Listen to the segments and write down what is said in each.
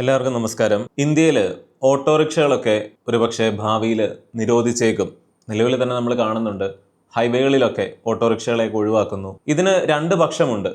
എല്ലാവർക്കും നമസ്കാരം. ഇന്ത്യയിൽ ഓട്ടോറിക്ഷകളൊക്കെ ഒരുപക്ഷെ ഭാവിയിൽ നിരോധിച്ചേക്കും. നിലവിൽ തന്നെ നമ്മൾ കാണുന്നുണ്ട് ഹൈവേകളിലൊക്കെ ഓട്ടോറിക്ഷകളെയൊക്കെ ഒഴിവാക്കുന്നു. ഇതിന് രണ്ട് പക്ഷമുണ്ട്.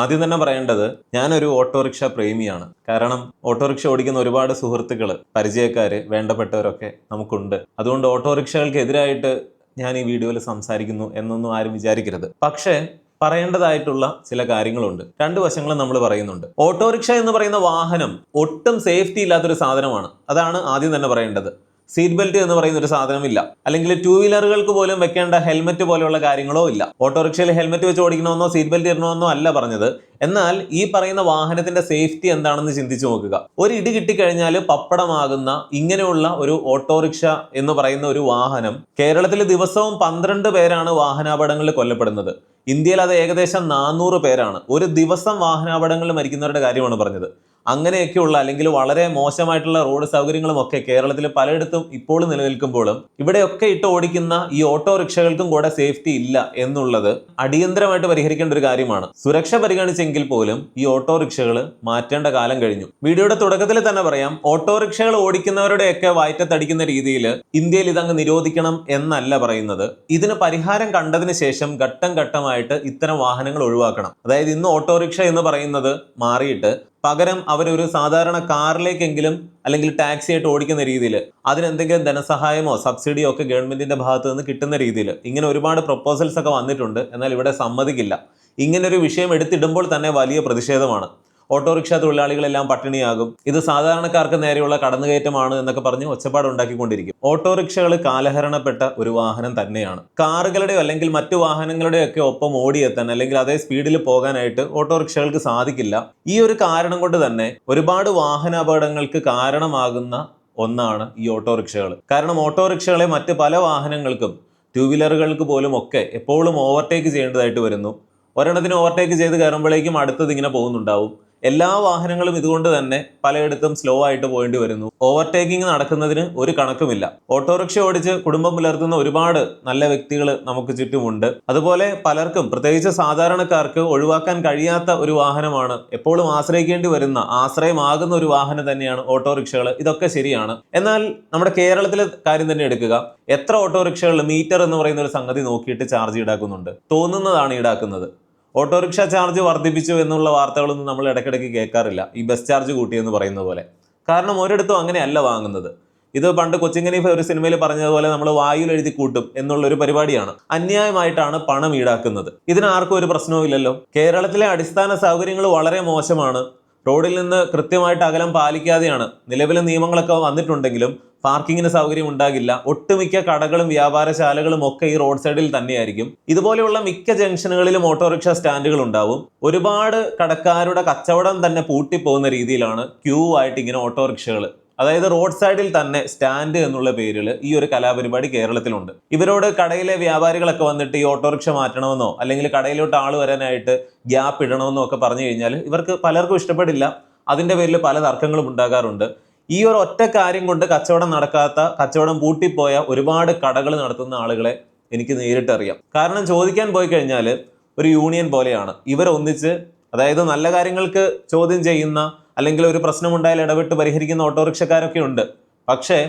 ആദ്യം തന്നെ പറയേണ്ടത് ഞാനൊരു ഓട്ടോറിക്ഷ പ്രേമിയാണ്. കാരണം ഓട്ടോറിക്ഷ ഓടിക്കുന്ന ഒരുപാട് സുഹൃത്തുക്കൾ പരിചയക്കാർ വേണ്ടപ്പെട്ടവരൊക്കെ നമുക്കുണ്ട്. അതുകൊണ്ട് ഓട്ടോറിക്ഷകൾക്കെതിരായിട്ട് ഞാൻ ഈ വീഡിയോയിൽ സംസാരിക്കുന്നു എന്നൊന്നും ആരും വിചാരിക്കരുത്. പക്ഷേ പറയേണ്ടതായിട്ടുള്ള ചില കാര്യങ്ങളുണ്ട്. രണ്ട് വശങ്ങളും നമ്മൾ പറയുന്നുണ്ട്. ഓട്ടോറിക്ഷ എന്ന് പറയുന്ന വാഹനം ഒട്ടും സേഫ്റ്റി ഇല്ലാത്തൊരു സാധനമാണ്. അതാണ് ആദ്യം തന്നെ പറയേണ്ടത്. സീറ്റ് ബെൽറ്റ് എന്ന് പറയുന്ന ഒരു സാധനമില്ല. അല്ലെങ്കിൽ ടൂ വീലറുകൾക്ക് പോലും വെക്കേണ്ട ഹെൽമെറ്റ് പോലെയുള്ള കാര്യങ്ങളോ ഇല്ല. ഓട്ടോറിക്ഷയിൽ ഹെൽമെറ്റ് വെച്ച് ഓടിക്കണമെന്നോ സീറ്റ് ബെൽറ്റ് ഇടണമെന്നോ അല്ല പറഞ്ഞത്. എന്നാൽ ഈ പറയുന്ന വാഹനത്തിന്റെ സേഫ്റ്റി എന്താണെന്ന് ചിന്തിച്ചു നോക്കുക. ഒരു ഇടി കിട്ടിക്കഴിഞ്ഞാൽ പപ്പടമാകുന്ന ഇങ്ങനെയുള്ള ഒരു ഓട്ടോറിക്ഷ എന്ന് പറയുന്ന ഒരു വാഹനം കേരളത്തിൽ ദിവസവും പന്ത്രണ്ട് പേരാണ് വാഹനാപകടങ്ങളിൽ കൊല്ലപ്പെടുന്നത്. ഇന്ത്യയിൽ അത് ഏകദേശം നാനൂറ് പേരാണ്. ഒരു ദിവസം വാഹനാപകടങ്ങളിൽ മരിക്കുന്നവരുടെ കാര്യമാണ് പറഞ്ഞത്. അങ്ങനെയൊക്കെയുള്ള അല്ലെങ്കിൽ വളരെ മോശമായിട്ടുള്ള റോഡ് സൗകര്യങ്ങളും ഒക്കെ കേരളത്തിൽ പലയിടത്തും ഇപ്പോൾ നിലനിൽക്കുമ്പോഴും ഇവിടെയൊക്കെ ഇട്ട് ഓടിക്കുന്ന ഈ ഓട്ടോറിക്ഷകൾക്കും കൂടെ സേഫ്റ്റി ഇല്ല എന്നുള്ളത് അടിയന്തരമായിട്ട് പരിഹരിക്കേണ്ട ഒരു കാര്യമാണ്. സുരക്ഷ പരിഗണിച്ചെങ്കിൽ പോലും ഈ ഓട്ടോറിക്ഷകൾ മാറ്റേണ്ട കാലം കഴിഞ്ഞു. വീഡിയോയുടെ തുടക്കത്തിൽ തന്നെ പറയാം ഓട്ടോറിക്ഷകൾ ഓടിക്കുന്നവരുടെയൊക്കെ വയറ്റത്തടിക്കുന്ന രീതിയിൽ ഇന്ത്യയിൽ ഇതങ്ങ് നിരോധിക്കണം എന്നല്ല പറയുന്നത്. ഇതിന് പരിഹാരം കണ്ടതിന് ശേഷം ഘട്ടം ഘട്ടമായിട്ട് ഇത്തരം വാഹനങ്ങൾ ഒഴിവാക്കണം. അതായത് ഇന്ന് ഓട്ടോറിക്ഷ എന്ന് പറയുന്നത് മാറിയിട്ട് പകരം അവരൊരു സാധാരണ കാറിലേക്കെങ്കിലും അല്ലെങ്കിൽ ടാക്സി ആയിട്ട് ഓടിക്കുന്ന രീതിയിൽ അതിനെന്തെങ്കിലും ധനസഹായമോ സബ്സിഡിയോ ഒക്കെ ഗവൺമെന്റിന്റെ ഭാഗത്ത് നിന്ന് കിട്ടുന്ന രീതിയിൽ ഇങ്ങനെ ഒരുപാട് പ്രപ്പോസൽസ് ഒക്കെ വന്നിട്ടുണ്ട്. എന്നാൽ ഇവിടെ സമ്മതിക്കില്ല. ഇങ്ങനൊരു വിഷയം എടുത്തിടുമ്പോൾ തന്നെ വലിയ പ്രതിഷേധമാണ്. ഓട്ടോറിക്ഷ തൊഴിലാളികളെല്ലാം പട്ടിണിയാകും. ഇത് സാധാരണക്കാർക്ക് നേരെയുള്ള കടന്നുകയറ്റമാണ് എന്നൊക്കെ പറഞ്ഞ് ഒച്ചപ്പാട് ഉണ്ടാക്കിക്കൊണ്ടിരിക്കും. ഓട്ടോറിക്ഷകൾ കാലഹരണപ്പെട്ട ഒരു വാഹനം തന്നെയാണ്. കാറുകളുടെയോ അല്ലെങ്കിൽ മറ്റു വാഹനങ്ങളുടെയോ ഒക്കെ ഒപ്പം ഓടിയെത്താൻ അല്ലെങ്കിൽ അതേ സ്പീഡിൽ പോകാനായിട്ട് ഓട്ടോറിക്ഷകൾക്ക് സാധിക്കില്ല. ഈ ഒരു കാരണം കൊണ്ട് തന്നെ ഒരുപാട് വാഹന അപകടങ്ങൾക്ക് കാരണമാകുന്ന ഒന്നാണ് ഈ ഓട്ടോറിക്ഷകൾ കാരണം ഓട്ടോറിക്ഷകളെ മറ്റ് പല വാഹനങ്ങൾക്കും ടൂ വീലറുകൾക്ക് പോലും ഒക്കെ എപ്പോഴും ഓവർടേക്ക് ചെയ്യേണ്ടതായിട്ട് വരുന്നു. ഒരെണ്ണത്തിന് ഓവർടേക്ക് ചെയ്ത് കയറുമ്പോഴേക്കും അടുത്തത് ഇങ്ങനെ പോകുന്നുണ്ടാവും. എല്ലാ വാഹനങ്ങളും ഇതുകൊണ്ട് തന്നെ പലയിടത്തും സ്ലോ ആയിട്ട് പോകേണ്ടി വരുന്നു. ഓവർടേക്കിംഗ് നടക്കുന്നതിന് ഒരു കണക്കുമില്ല. ഓട്ടോറിക്ഷ ഓടിച്ച് കുടുംബം പുലർത്തുന്ന ഒരുപാട് നല്ല വ്യക്തികൾ നമുക്ക് ചുറ്റുമുണ്ട്. അതുപോലെ പലർക്കും പ്രത്യേകിച്ച് സാധാരണക്കാർക്ക് ഒഴിവാക്കാൻ കഴിയാത്ത ഒരു വാഹനമാണ് എപ്പോഴും ആശ്രയിക്കേണ്ടി വരുന്ന ആശ്രയമാകുന്ന ഒരു വാഹനം തന്നെയാണ് ഓട്ടോറിക്ഷകൾ. ഇതൊക്കെ ശരിയാണ്. എന്നാൽ നമ്മുടെ കേരളത്തിലെ കാര്യം തന്നെ എടുക്കുക. എത്ര ഓട്ടോറിക്ഷകൾ മീറ്റർ എന്ന് പറയുന്ന ഒരു സംഗതി നോക്കിയിട്ട് ചാർജ് ഈടാക്കുന്നുണ്ട്. തോന്നുന്നതാണ് ഈടാക്കുന്നത്. ഓട്ടോറിക്ഷ ചാർജ് വർദ്ധിപ്പിച്ചു എന്നുള്ള വാർത്തകളൊന്നും നമ്മൾ ഇടയ്ക്കിടയ്ക്ക് കേൾക്കാറില്ല. ഈ ബസ് ചാർജ് കൂട്ടിയെന്ന് പറയുന്ന പോലെ. കാരണം ഒരിടത്തും അങ്ങനെയല്ല വാങ്ങുന്നത്. ഇത് പണ്ട് കൊച്ചിങ്ങനീഫ് ഒരു സിനിമയിൽ പറഞ്ഞതുപോലെ നമ്മൾ വായുവിൽ എഴുതി കൂട്ടും എന്നുള്ള ഒരു പരിപാടിയാണ്. അന്യായമായിട്ടാണ് പണം ഈടാക്കുന്നത്. ഇതിനാർക്കും ഒരു പ്രശ്നവും ഇല്ലല്ലോ. കേരളത്തിലെ അടിസ്ഥാന സൗകര്യങ്ങൾ വളരെ മോശമാണ്. റോഡിൽ നിന്ന് കൃത്യമായിട്ട് അകലം പാലിക്കാതെയാണ് നിലവിലെ നിയമങ്ങളൊക്കെ വന്നിട്ടുണ്ടെങ്കിലും പാർക്കിങ്ങിന് സൗകര്യം ഉണ്ടാകില്ല. ഒട്ടുമിക്ക കടകളും വ്യാപാരശാലകളും ഒക്കെ ഈ റോഡ് സൈഡിൽ തന്നെയായിരിക്കും. ഇതുപോലെയുള്ള മിക്ക ജംഗ്ഷനുകളിലും ഓട്ടോറിക്ഷ സ്റ്റാൻഡുകൾ ഉണ്ടാവും. ഒരുപാട് കടക്കാരുടെ കച്ചവടം തന്നെ പൂട്ടിപ്പോകുന്ന രീതിയിലാണ് ക്യൂ ആയിട്ട് ഇങ്ങനെ ഓട്ടോറിക്ഷകൾ അതായത് റോഡ് സൈഡിൽ തന്നെ സ്റ്റാൻഡ് എന്നുള്ള പേരിൽ ഈ ഒരു കലാപരിപാടി കേരളത്തിലുണ്ട്. ഇവരോട് കടയിലെ വ്യാപാരികളൊക്കെ വന്നിട്ട് ഈ ഓട്ടോറിക്ഷ മാറ്റണമെന്നോ അല്ലെങ്കിൽ കടയിലോട്ട് ആൾ വരാനായിട്ട് ഗ്യാപ്പ് ഇടണമെന്നോ ഒക്കെ പറഞ്ഞു കഴിഞ്ഞാൽ ഇവർക്ക് പലർക്കും ഇഷ്ടപ്പെടില്ല. അതിന്റെ പേരിൽ പല തർക്കങ്ങളും ഉണ്ടാകാറുണ്ട്. ഈ ഒരു ഒറ്റ കാര്യം കൊണ്ട് കച്ചവടം നടക്കാത്ത കച്ചവടം പൂട്ടിപ്പോയ ഒരുപാട് കടകൾ നടത്തുന്ന ആളുകളെ എനിക്ക് നേരിട്ടറിയാം. കാരണം ചോദിക്കാൻ പോയി കഴിഞ്ഞാൽ ഒരു യൂണിയൻ പോലെയാണ്. ഇവരൊന്നിച്ച് അതായത് നല്ല കാര്യങ്ങൾക്ക് ചോദ്യം ചെയ്യുന്ന അല്ലെങ്കിൽ ഒരു പ്രശ്നമുണ്ടായാൽ ഇടപെട്ട് പരിഹരിക്കുന്ന ഓട്ടോറിക്ഷക്കാരൊക്കെ ഉണ്ട്. പക്ഷേ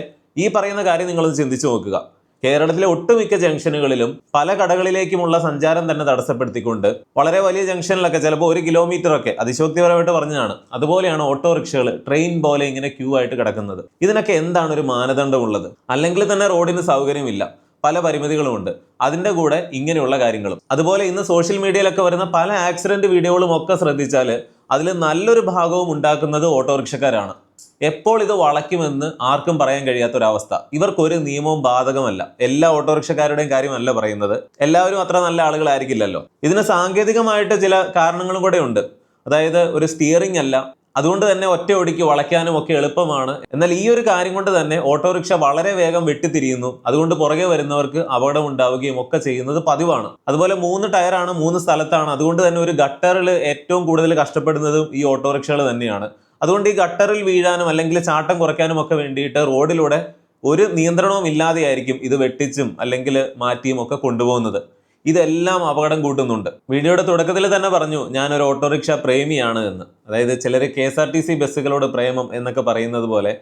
ഈ പറയുന്ന കാര്യം നിങ്ങളൊന്ന് ചിന്തിച്ചു നോക്കുക. കേരളത്തിലെ ഒട്ടുമിക്ക ജംഗ്ഷനുകളിലും പല കടകളിലേക്കുമുള്ള സഞ്ചാരം തന്നെ തടസ്സപ്പെടുത്തിക്കൊണ്ട് വളരെ വലിയ ജംഗ്ഷനിലൊക്കെ ചിലപ്പോൾ ഒരു കിലോമീറ്റർ ഒക്കെ അതിശോക്തിപരമായിട്ട് പറഞ്ഞതാണ്. അതുപോലെയാണ് ഓട്ടോറിക്ഷകൾ ട്രെയിൻ പോലെ ഇങ്ങനെ ക്യൂ ആയിട്ട് കിടക്കുന്നത്. ഇതിനൊക്കെ എന്താണ് ഒരു മാനദണ്ഡമുള്ളത് അല്ലെങ്കിൽ തന്നെ റോഡിന് സൗകര്യമില്ല. പല പരിമിതികളുമുണ്ട് അതിന്റെ കൂടെ ഇങ്ങനെയുള്ള കാര്യങ്ങളും. അതുപോലെ ഇന്ന് സോഷ്യൽ മീഡിയയിലൊക്കെ വരുന്ന പല ആക്സിഡന്റ് വീഡിയോകളും ഒക്കെ ശ്രദ്ധിച്ചാൽ അതിൽ നല്ലൊരു ഭാഗവും ഉണ്ടാക്കുന്നത് ഓട്ടോറിക്ഷക്കാരാണ്. എപ്പോൾ ഇത് വളയ്ക്കുമെന്ന് ആർക്കും പറയാൻ കഴിയാത്തൊരവസ്ഥ. ഇവർക്കൊരു നിയമവും ബാധകമല്ല. എല്ലാ ഓട്ടോറിക്ഷക്കാരുടെയും കാര്യമല്ല പറയുന്നത്. എല്ലാവരും അത്ര നല്ല ആളുകളായിരിക്കില്ലല്ലോ. ഇതിന് സാങ്കേതികമായിട്ട് ചില കാരണങ്ങളും കൂടെ ഉണ്ട്. അതായത് ഒരു സ്റ്റിയറിംഗ് അല്ല അതുകൊണ്ട് തന്നെ ഒറ്റ ഒടിക്ക് വളയ്ക്കാനും ഒക്കെ എളുപ്പമാണ്. എന്നാൽ ഈ ഒരു കാര്യം കൊണ്ട് തന്നെ ഓട്ടോറിക്ഷ വളരെ വേഗം വെട്ടിത്തിരിയുന്നു. അതുകൊണ്ട് പുറകെ വരുന്നവർക്ക് അപകടം ഉണ്ടാവുകയും ഒക്കെ ചെയ്യുന്നത് പതിവാണ്. അതുപോലെ മൂന്ന് ടയറാണ് മൂന്ന് സ്ഥലത്താണ്. അതുകൊണ്ട് തന്നെ ഒരു ഗട്ടറിൽ ഏറ്റവും കൂടുതൽ കഷ്ടപ്പെടുന്നതും ഈ ഓട്ടോറിക്ഷകൾ തന്നെയാണ്. അതുകൊണ്ട് ഈ ഗട്ടറിൽ വീഴാനും അല്ലെങ്കിൽ ചാട്ടം കുറയ്ക്കാനും ഒക്കെ വേണ്ടിയിട്ട് റോഡിലൂടെ ഒരു നിയന്ത്രണവും ഇല്ലാതെയായിരിക്കും ഇത് വെട്ടിച്ചും അല്ലെങ്കിൽ മാറ്റിയും ഒക്കെ കൊണ്ടുപോകുന്നത്. ഇതെല്ലാം അപകടം കൂട്ടുന്നുണ്ട്. വീഡിയോയുടെ തുടക്കത്തിൽ തന്നെ പറഞ്ഞു ഞാൻ ഒരു ഓട്ടോറിക്ഷ പ്രേമിയാണ് എന്ന്. അതായത് ചിലർ K S R T C ബസ്സുകളോട് പ്രേമം എന്നൊക്കെ പറയുന്നത് പോലെ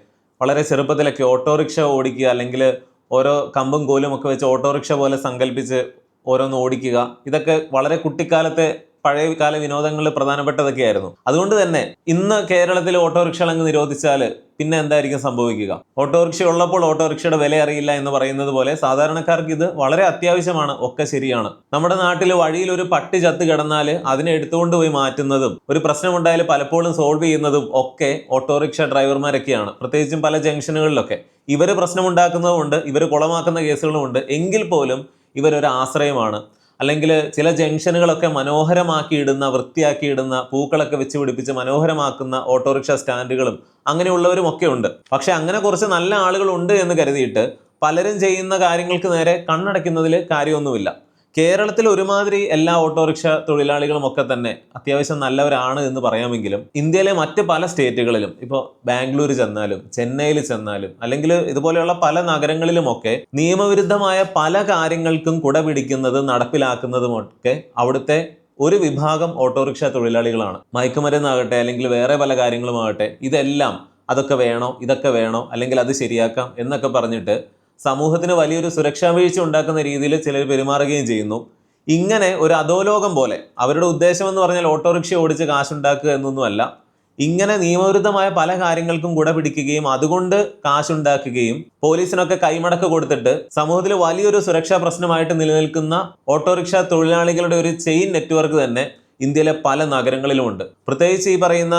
വളരെ ചെറുപ്പത്തിലൊക്കെ ഓട്ടോറിക്ഷ ഓടിക്കുക അല്ലെങ്കിൽ ഓരോ കമ്പും കോലും ഒക്കെ വെച്ച് ഓട്ടോറിക്ഷ പോലെ സങ്കല്പിച്ച് ഓരോന്ന് ഓടിക്കുക ഇതൊക്കെ വളരെ കുട്ടിക്കാലത്തെ പഴയ കാല വിനോദങ്ങളിൽ പ്രധാനപ്പെട്ടതൊക്കെയായിരുന്നു. അതുകൊണ്ട് തന്നെ ഇന്ന് കേരളത്തിൽ ഓട്ടോറിക്ഷ അങ്ങ് നിരോധിച്ചാൽ പിന്നെ എന്തായിരിക്കും സംഭവിക്കുക? ഓട്ടോറിക്ഷ ഉള്ളപ്പോൾ ഓട്ടോറിക്ഷയുടെ വില അറിയില്ല എന്ന് പറയുന്നത് പോലെ സാധാരണക്കാർക്ക് ഇത് വളരെ അത്യാവശ്യമാണ് ഒക്കെ ശരിയാണ്. നമ്മുടെ നാട്ടിൽ വഴിയിൽ ഒരു പട്ടി ചത്ത് കിടന്നാൽ അതിനെ എടുത്തുകൊണ്ട് പോയി മാറ്റുന്നതും ഒരു പ്രശ്നമുണ്ടായാൽ പലപ്പോഴും സോൾവ് ചെയ്യുന്നതും ഒക്കെ ഓട്ടോറിക്ഷ ഡ്രൈവർമാരൊക്കെയാണ്. പ്രത്യേകിച്ചും പല ജംഗ്ഷനുകളിലൊക്കെ. ഇവർ പ്രശ്നമുണ്ടാക്കുന്നതുമുണ്ട് ഇവർ കുളമാക്കുന്ന കേസുകളുമുണ്ട്. എങ്കിൽ പോലും ഇവരൊരു ആശ്രയമാണ് അല്ലെങ്കിൽ ചില ജംഗ്ഷനുകളൊക്കെ വൃത്തിയാക്കി ഇടുന്ന പൂക്കളൊക്കെ വെച്ച് പിടിപ്പിച്ച് മനോഹരമാക്കുന്ന ഓട്ടോറിക്ഷ സ്റ്റാൻഡുകളും അങ്ങനെയുള്ളവരും ഒക്കെ ഉണ്ട്. പക്ഷെ അങ്ങനെ കുറച്ച് നല്ല ആളുകളുണ്ട് എന്ന് കരുതിയിട്ട് പലരും ചെയ്യുന്ന കാര്യങ്ങൾക്ക് നേരെ കണ്ണടയ്ക്കുന്നതിൽ കാര്യമൊന്നുമില്ല. കേരളത്തിൽ ഒരുമാതിരി എല്ലാ ഓട്ടോറിക്ഷ തൊഴിലാളികളും ഒക്കെ തന്നെ അത്യാവശ്യം നല്ലവരാണ് എന്ന് പറയാമെങ്കിലും ഇന്ത്യയിലെ മറ്റ് പല സ്റ്റേറ്റുകളിലും ഇപ്പോൾ ബാംഗ്ലൂർ ചെന്നാലും ചെന്നൈയിൽ ചെന്നാലും അല്ലെങ്കിൽ ഇതുപോലെയുള്ള പല നഗരങ്ങളിലുമൊക്കെ നിയമവിരുദ്ധമായ പല കാര്യങ്ങൾക്കും കുട പിടിക്കുന്നതും നടപ്പിലാക്കുന്നതും ഒക്കെ അവിടുത്തെ ഒരു വിഭാഗം ഓട്ടോറിക്ഷ തൊഴിലാളികളാണ്. മയക്കുമരുന്നാകട്ടെ അല്ലെങ്കിൽ വേറെ പല കാര്യങ്ങളുമാകട്ടെ ഇതെല്ലാം അതൊക്കെ വേണോ ഇതൊക്കെ വേണോ അല്ലെങ്കിൽ അത് ശരിയാക്കാം എന്നൊക്കെ പറഞ്ഞിട്ട് സമൂഹത്തിന് വലിയൊരു സുരക്ഷാ വീഴ്ച ഉണ്ടാക്കുന്ന രീതിയിൽ ചിലർ പെരുമാറുകയും ചെയ്യുന്നു. ഇങ്ങനെ ഒരു അധോലോകം പോലെ അവരുടെ ഉദ്ദേശം എന്ന് പറഞ്ഞാൽ ഓട്ടോറിക്ഷ ഓടിച്ച് കാശുണ്ടാക്കുക എന്നൊന്നുമല്ല. ഇങ്ങനെ നിയമവിരുദ്ധമായ പല കാര്യങ്ങൾക്കും കൂടെ പിടിക്കുകയും അതുകൊണ്ട് കാശുണ്ടാക്കുകയും പോലീസിനൊക്കെ കൈമടക്ക് കൊടുത്തിട്ട് സമൂഹത്തിൽ വലിയൊരു സുരക്ഷാ പ്രശ്നമായിട്ട് നിലനിൽക്കുന്ന ഓട്ടോറിക്ഷ തൊഴിലാളികളുടെ ഒരു ചെയിൻ നെറ്റ്വർക്ക് തന്നെ ഇന്ത്യയിലെ പല നഗരങ്ങളിലുമുണ്ട്. പ്രത്യേകിച്ച് ഈ പറയുന്ന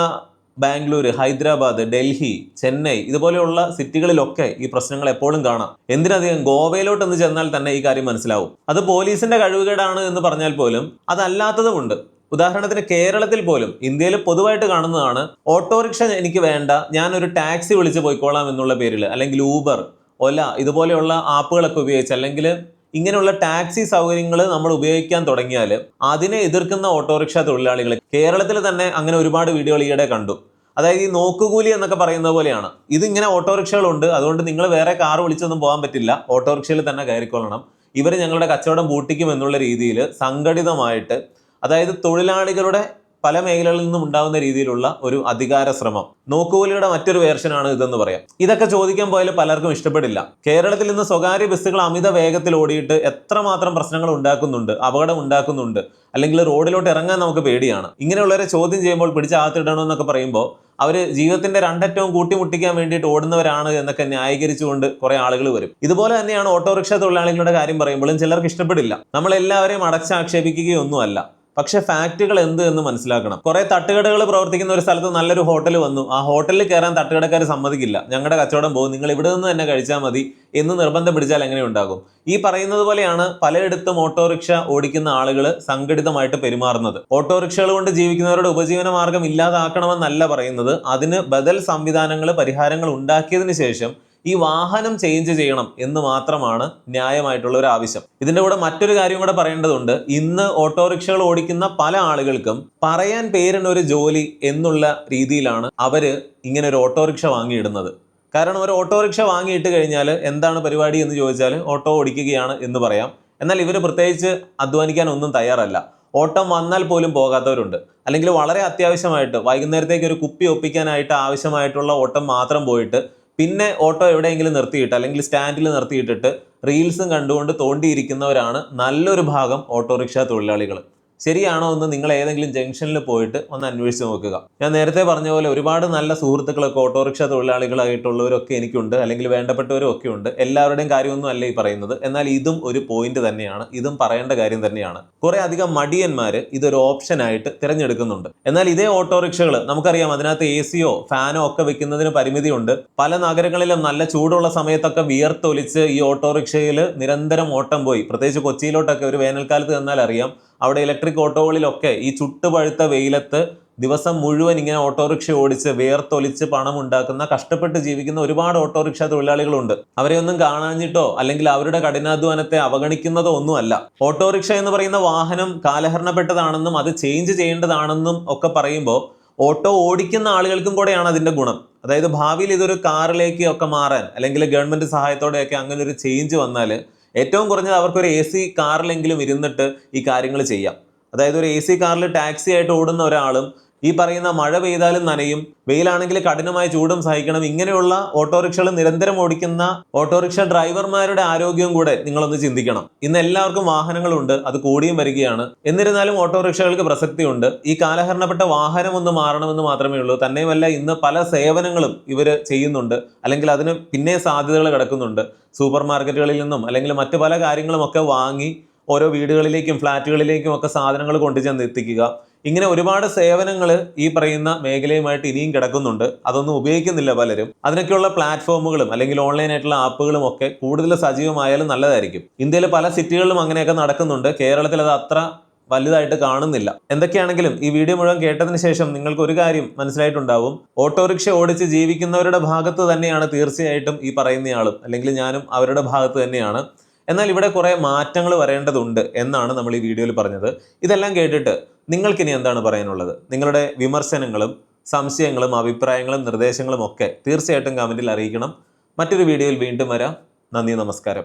ബാംഗ്ലൂർ ഹൈദരാബാദ് ഡൽഹി ചെന്നൈ ഇതുപോലെയുള്ള സിറ്റികളിലൊക്കെ ഈ പ്രശ്നങ്ങൾ എപ്പോഴും കാണാം. എന്തിനധികം ഗോവയിലോട്ട് എന്ന് ചെന്നാൽ തന്നെ ഈ കാര്യം മനസ്സിലാവും. അത് പോലീസിന്റെ കഴിവുകേടാണ് എന്ന് പറഞ്ഞാൽ പോലും അതല്ലാത്തതുമുണ്ട് ഉദാഹരണത്തിന് കേരളത്തിൽ പോലും ഇന്ത്യയിൽ പൊതുവായിട്ട് കാണുന്നതാണ് ഓട്ടോറിക്ഷ എനിക്ക് വേണ്ട ഞാനൊരു ടാക്സി വിളിച്ച് പോയിക്കോളാം എന്നുള്ള പേരിൽ അല്ലെങ്കിൽ ഊബർ ഒല ഇതുപോലെയുള്ള ആപ്പുകളൊക്കെ ഉപയോഗിച്ച് അല്ലെങ്കിൽ ഇങ്ങനെയുള്ള ടാക്സി സൗകര്യങ്ങൾ നമ്മൾ ഉപയോഗിക്കാൻ തുടങ്ങിയാൽ അതിനെ എതിർക്കുന്ന ഓട്ടോറിക്ഷ തൊഴിലാളികൾ കേരളത്തിൽ തന്നെ അങ്ങനെ ഒരുപാട് വീഡിയോകൾ ഈയിടെ കണ്ടു. അതായത് ഈ നോക്കുകൂലി എന്നൊക്കെ പറയുന്ന പോലെയാണ്. ഇതിങ്ങനെ ഓട്ടോറിക്ഷകളുണ്ട്. അതുകൊണ്ട് നിങ്ങൾ വേറെ കാർ വിളിച്ചൊന്നും പോകാൻ പറ്റില്ല. ഓട്ടോറിക്ഷയിൽ തന്നെ കയറിക്കൊള്ളണം. ഇവർ ഞങ്ങളുടെ കച്ചവടം പൂട്ടിക്കും എന്നുള്ള രീതിയിൽ സംഘടിതമായിട്ട് അതായത് തൊഴിലാളികളുടെ പല മേഖലകളിൽ നിന്നും ഉണ്ടാകുന്ന രീതിയിലുള്ള ഒരു അധികാര ശ്രമം. നോക്കുകൂലിയുടെ മറ്റൊരു വേർഷനാണ് ഇതെന്ന് പറയാം. ഇതൊക്കെ ചോദിക്കാൻ പോയാൽ പലർക്കും ഇഷ്ടപ്പെടില്ല. കേരളത്തിൽ നിന്ന് സ്വകാര്യ ബസ്സുകൾ അമിത വേഗത്തിൽ ഓടിയിട്ട് എത്രമാത്രം പ്രശ്നങ്ങൾ ഉണ്ടാക്കുന്നുണ്ട് അപകടം ഉണ്ടാക്കുന്നുണ്ട് അല്ലെങ്കിൽ റോഡിലോട്ട് ഇറങ്ങാൻ നമുക്ക് പേടിയാണ്. ഇങ്ങനെയുള്ളവരെ ചോദ്യം ചെയ്യുമ്പോൾ പിടിച്ച് എന്നൊക്കെ പറയുമ്പോൾ അവർ ജീവിതത്തിന്റെ രണ്ടറ്റവും കൂട്ടിമുട്ടിക്കാൻ വേണ്ടിയിട്ട് ഓടുന്നവരാണ് എന്നൊക്കെ ന്യായീകരിച്ചുകൊണ്ട് കുറെ ആളുകൾ വരും. ഇതുപോലെ തന്നെയാണ് ഓട്ടോറിക്ഷ തൊഴിലാളികളുടെ കാര്യം പറയുമ്പോഴും ചിലർക്ക് ഇഷ്ടപ്പെടില്ല. നമ്മൾ എല്ലാവരെയും അടച്ചാക്ഷേപിക്കുകയൊന്നുമല്ല. പക്ഷെ ഫാക്റ്റുകൾ എന്ത് എന്ന് മനസ്സിലാക്കണം. കുറെ തട്ടുകടകൾ പ്രവർത്തിക്കുന്ന ഒരു സ്ഥലത്ത് നല്ലൊരു ഹോട്ടൽ വന്നു. ആ ഹോട്ടലിൽ കയറാൻ തട്ടുകടക്കാർ സമ്മതിക്കില്ല. ഞങ്ങളുടെ കച്ചവടം പോകും. നിങ്ങൾ ഇവിടെ നിന്ന് തന്നെ കഴിച്ചാൽ മതി എന്ന് നിർബന്ധം പിടിച്ചാൽ എങ്ങനെ ഉണ്ടാകും? ഈ പറയുന്നത് പോലെയാണ് പലയിടത്തും ഓട്ടോറിക്ഷ ഓടിക്കുന്ന ആളുകൾ സംഘടിതമായിട്ട് പെരുമാറുന്നത്. ഓട്ടോറിക്ഷകൾ കൊണ്ട് ജീവിക്കുന്നവരുടെ ഉപജീവന മാർഗം ഇല്ലാതാക്കണമെന്നല്ല പറയുന്നത്. അതിന് ബദൽ സംവിധാനങ്ങൾ പരിഹാരങ്ങൾ ഉണ്ടാക്കിയതിന് ശേഷം ഈ വാഹനം ചേഞ്ച് ചെയ്യണം എന്ന് മാത്രമാണ് ന്യായമായിട്ടുള്ള ഒരു ആവശ്യം ഇതിന്റെ കൂടെ മറ്റൊരു കാര്യം കൂടെ പറയേണ്ടതുണ്ട്. ഇന്ന് ഓട്ടോറിക്ഷകൾ ഓടിക്കുന്ന പല ആളുകൾക്കും പറയാൻ പേരിന് ഒരു ജോലി എന്നുള്ള രീതിയിലാണ് അവർ ഇങ്ങനെ ഒരു ഓട്ടോറിക്ഷ വാങ്ങിയിടുന്നത്. കാരണം ഒരു ഓട്ടോറിക്ഷ വാങ്ങിയിട്ട് കഴിഞ്ഞാൽ എന്താണ് പരിപാടി എന്ന് ചോദിച്ചാൽ ഓട്ടോ ഓടിക്കുകയാണ് എന്ന് പറയാം. എന്നാൽ ഇവർ പ്രത്യേകിച്ച് അധ്വാനിക്കാൻ ഒന്നും തയ്യാറല്ല. ഓട്ടം വന്നാൽ പോലും പോകാത്തവരുണ്ട്. അല്ലെങ്കിൽ വളരെ അത്യാവശ്യമായിട്ട് വൈകുന്നേരത്തേക്ക് ഒരു കുപ്പി ഒപ്പിക്കാനായിട്ട് ആവശ്യമായിട്ടുള്ള ഓട്ടം മാത്രം പോയിട്ട് പിന്നെ ഓട്ടോ എവിടെയെങ്കിലും നിർത്തിയിട്ട് അല്ലെങ്കിൽ സ്റ്റാൻഡിൽ നിർത്തിയിട്ടിട്ട് റീൽസും കണ്ടുകൊണ്ട് തോണ്ടിയിരിക്കുന്നവരാണ് നല്ലൊരു ഭാഗം ഓട്ടോറിക്ഷ തൊഴിലാളികൾ ശരിയാണോ എന്ന് നിങ്ങൾ ഏതെങ്കിലും ജംഗ്ഷനിൽ പോയിട്ട് ഒന്ന് അന്വേഷിച്ച് നോക്കുക. ഞാൻ നേരത്തെ പറഞ്ഞ പോലെ ഒരുപാട് നല്ല സുഹൃത്തുക്കളൊക്കെ ഓട്ടോറിക്ഷ തൊഴിലാളികളായിട്ടുള്ളവരൊക്കെ എനിക്കുണ്ട് അല്ലെങ്കിൽ വേണ്ടപ്പെട്ടവരും ഒക്കെ ഉണ്ട് എല്ലാവരുടെയും കാര്യമൊന്നും അല്ല ഈ പറയുന്നത്. എന്നാൽ ഇതും ഒരു പോയിന്റ് തന്നെയാണ്. ഇതും പറയേണ്ട കാര്യം തന്നെയാണ്. കുറെ അധികം മടിയന്മാർ ഇതൊരു ഓപ്ഷനായിട്ട് തിരഞ്ഞെടുക്കുന്നുണ്ട്. എന്നാൽ ഇതേ ഓട്ടോറിക്ഷകൾ നമുക്കറിയാം അതിനകത്ത് എ സിയോ ഫാനോ ഒക്കെ വെക്കുന്നതിന് പരിമിതിയുണ്ട്. പല നഗരങ്ങളിലും നല്ല ചൂടുള്ള സമയത്തൊക്കെ വിയർത്തൊലിച്ച് ഈ ഓട്ടോറിക്ഷയിൽ നിരന്തരം ഓട്ടം പോയി. പ്രത്യേകിച്ച് കൊച്ചിയിലോട്ടൊക്കെ ഒരു വേനൽക്കാലത്ത് ചെന്നാൽ അറിയാം അവിടെ ഇലക്ട്രിക് ഓട്ടോകളിലൊക്കെ ഈ ചുട്ടുപഴുത്ത വെയിലത്ത് ദിവസം മുഴുവൻ ഇങ്ങനെ ഓട്ടോറിക്ഷ ഓടിച്ച് വേർത്തൊലിച്ച് പണം ഉണ്ടാക്കുന്ന കഷ്ടപ്പെട്ട് ജീവിക്കുന്ന ഒരുപാട് ഓട്ടോറിക്ഷ തൊഴിലാളികളുണ്ട്. അവരെ ഒന്നും കാണാഞ്ഞിട്ടോ അല്ലെങ്കിൽ അവരുടെ കഠിനാധ്വാനത്തെ അവഗണിക്കുന്നതോ ഒന്നുമല്ല. ഓട്ടോറിക്ഷ എന്ന് പറയുന്ന വാഹനം കാലഹരണപ്പെട്ടതാണെന്നും അത് ചേഞ്ച് ചെയ്യേണ്ടതാണെന്നും ഒക്കെ പറയുമ്പോൾ ഓട്ടോ ഓടിക്കുന്ന ആളുകൾക്കും കൂടെയാണ് അതിന്റെ ഗുണം. അതായത് ഭാവിയിൽ ഇതൊരു കാറിലേക്ക് ഒക്കെ മാറാൻ അല്ലെങ്കിൽ ഗവൺമെന്റ് സഹായത്തോടെയൊക്കെ അങ്ങനെ ഒരു ചേഞ്ച് വന്നാൽ ഏറ്റവും കുറഞ്ഞത് അവർക്കൊരു എ സി കാറിലെങ്കിലും ഇരുന്നിട്ട് ഈ കാര്യങ്ങൾ ചെയ്യാം. അതായത് ഒരു എ സി കാറിൽ ടാക്സി ആയിട്ട് ഓടുന്ന ഒരാളും ഈ പറയുന്ന മഴ പെയ്താലും നനയും വെയിലാണെങ്കിൽ കഠിനമായ ചൂടും സഹിക്കണം. ഇങ്ങനെയുള്ള ഓട്ടോറിക്ഷകൾ നിരന്തരം ഓടിക്കുന്ന ഓട്ടോറിക്ഷ ഡ്രൈവർമാരുടെ ആരോഗ്യവും കൂടെ നിങ്ങളൊന്ന് ചിന്തിക്കണം. ഇന്ന് എല്ലാവർക്കും വാഹനങ്ങളുണ്ട് അത് കൂടിയും വരികയാണ്. എന്നിരുന്നാലും ഓട്ടോറിക്ഷകൾക്ക് പ്രസക്തിയുണ്ട്. ഈ കാലഹരണപ്പെട്ട വാഹനം ഒന്ന് മാറണമെന്ന് മാത്രമേ ഉള്ളൂ. തന്നെയുമല്ല ഇന്ന് പല സേവനങ്ങളും ഇവർ ചെയ്യുന്നുണ്ട്. അല്ലെങ്കിൽ അതിന് പിന്നെ സാധ്യതകൾ കിടക്കുന്നുണ്ട്. സൂപ്പർ മാർക്കറ്റുകളിൽ നിന്നും അല്ലെങ്കിൽ മറ്റു പല കാര്യങ്ങളും ഒക്കെ വാങ്ങി ഓരോ വീടുകളിലേക്കും ഫ്ലാറ്റുകളിലേക്കും ഒക്കെ സാധനങ്ങൾ കൊണ്ടുചെന്ന് എത്തിക്കുക ഇങ്ങനെ ഒരുപാട് സേവനങ്ങൾ ഈ പറയുന്ന മേഖലയുമായിട്ട് ഇനിയും കിടക്കുന്നുണ്ട്. അതൊന്നും ഉപയോഗിക്കുന്നില്ല പലരും. അതിനൊക്കെയുള്ള പ്ലാറ്റ്ഫോമുകളും അല്ലെങ്കിൽ ഓൺലൈൻ ആയിട്ടുള്ള ആപ്പുകളും ഒക്കെ കൂടുതൽ സജീവമായാലും നല്ലതായിരിക്കും. ഇന്ത്യയിലെ പല സിറ്റികളിലും അങ്ങനെയൊക്കെ നടക്കുന്നുണ്ട്. കേരളത്തിൽ അത് അത്ര വലുതായിട്ട് കാണുന്നില്ല. എന്തൊക്കെയാണെങ്കിലും ഈ വീഡിയോ മുഴുവൻ കേട്ടതിന് ശേഷം നിങ്ങൾക്ക് ഒരു കാര്യം മനസ്സിലായിട്ടുണ്ടാവും. ഓട്ടോറിക്ഷ ഓടിച്ച് ജീവിക്കുന്നവരുടെ ഭാഗത്ത് തന്നെയാണ് തീർച്ചയായിട്ടും ഈ പറയുന്നയാളും അല്ലെങ്കിൽ ഞാനും അവരുടെ ഭാഗത്ത് തന്നെയാണ്. എന്നാൽ ഇവിടെ കുറേ മാറ്റങ്ങൾ വരേണ്ടതുണ്ട് എന്നാണ് നമ്മൾ ഈ വീഡിയോയിൽ പറഞ്ഞത്. ഇതെല്ലാം കേട്ടിട്ട് നിങ്ങൾക്കിനി എന്താണ് പറയാനുള്ളത്? നിങ്ങളുടെ വിമർശനങ്ങളും സംശയങ്ങളും അഭിപ്രായങ്ങളും നിർദ്ദേശങ്ങളും ഒക്കെ തീർച്ചയായിട്ടും കമന്റിൽ അറിയിക്കണം. മറ്റൊരു വീഡിയോയിൽ വീണ്ടും വരാം. നന്ദി നമസ്കാരം.